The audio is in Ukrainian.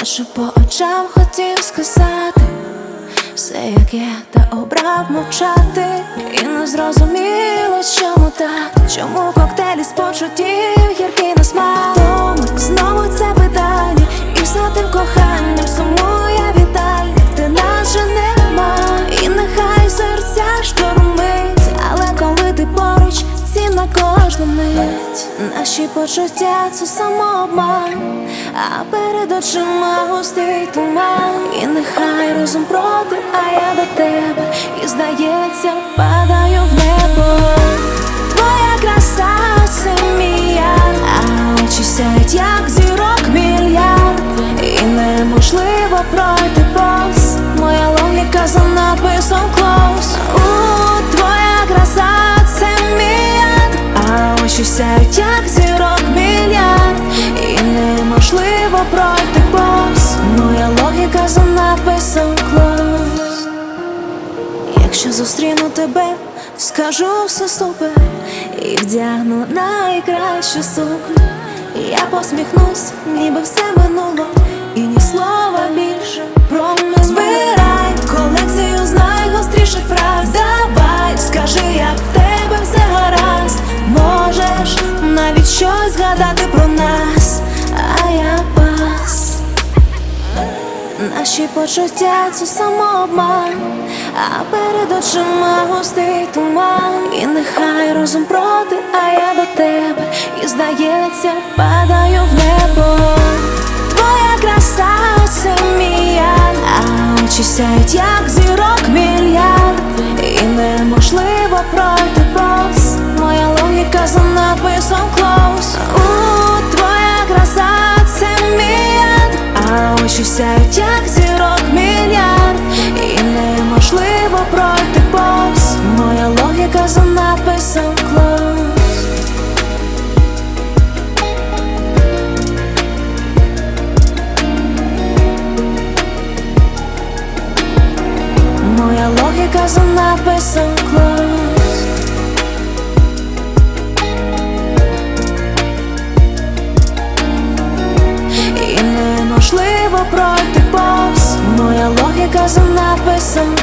Бачу по очам хотів сказати все, як є, та обрав мовчати. І не зрозуміло, чому так, чому коктейлі з почуттів гіркий кожна Наші почуття це самообман, а перед очима густий туман, і нехай розум проти, а я до тебе, і здається, падаю в небо. Твоя краса яд, а очі сяють, як зірок мільярд, і неможливо пройти а очі як зірок мільярд, і неможливо пройти повз. Моя логіка за написом клас Якщо зустріну тебе, скажу все супер і вдягну найкращу сукню. Я посміхнусь, ніби все минуло, Наші почуття це самообман, а перед очима густий туман, і нехай розум проти, а я до тебе, і здається, падаю в небо. Твоя краса це мій а очі сяють, як зірок мільярд, і неможливо пройти повз. Моя логіка за написом У, твоя краса це мій а очі сяють, як зірок пройти повз. Моя логіка за написом close Моя логіка за написом close І неможливо пройти повз. Моя логіка за написом close